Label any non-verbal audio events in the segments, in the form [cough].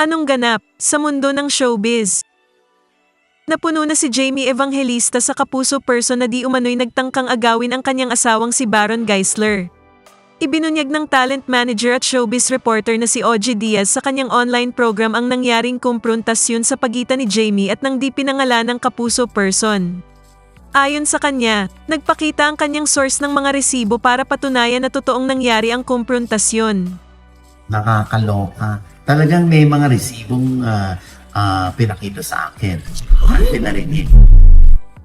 Anong ganap sa mundo ng showbiz? Napuno na si Jamie Evangelista sa kapuso person na di umano'y nagtangkang agawin ang kanyang asawang si Baron Geisler. Ibinunyag ng talent manager at showbiz reporter na si Ogie Diaz sa kanyang online program ang nangyaring kumprontasyon sa pagitan ni Jamie at ng di pinangalan ng kapuso person. Ayon sa kanya, nagpakita ang kanyang source ng mga resibo para patunayan na totoong nangyari ang kumprontasyon. Nakakaloka. Talagang may mga resibong ah, ah, pinakita sa akin. Pinarinig.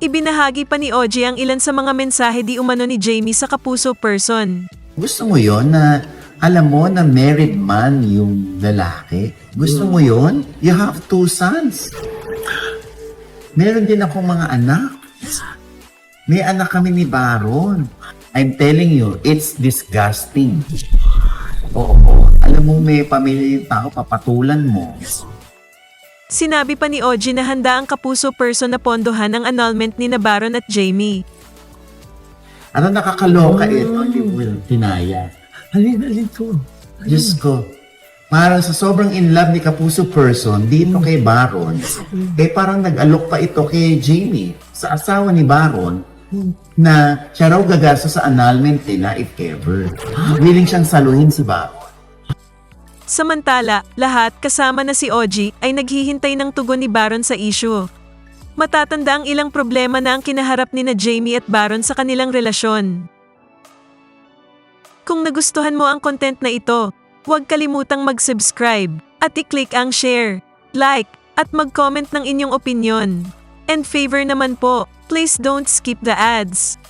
Ibinahagi pa ni Ogie ang ilan sa mga mensahe di umano ni Jamie sa kapuso person. Gusto mo yon na alam mo na married man yung lalaki? Gusto mo yon? You have two sons. Meron din ako mga anak. May anak kami ni Baron. I'm telling you, it's disgusting. Mo may pamilya yung tao, papatulan mo. Sinabi pa ni Ogie na handa ang kapuso person na pondohan ang annulment ni na Baron at Jamie. Ano nakakaloka ito? Hindi mo tinaya. Halin, halin to. Diyos ko. Parang sa sobrang in love ni Kapuso person dito kay Baron, eh parang nag-alok pa ito kay Jamie, sa asawa ni Baron, na siya raw gagasa sa annulment nila if ever. [gasps] Willing siyang saluhin si Baron. Samantala, lahat kasama na si Ogie ay naghihintay ng tugon ni Baron sa issue. Matatanda ang ilang problema na ang kinaharap ni na Jamie at Baron sa kanilang relasyon. Kung nagustuhan mo ang content na ito, huwag kalimutang mag-subscribe at i-click ang share, like, at mag-comment ng inyong opinion. And favor naman po, please don't skip the ads.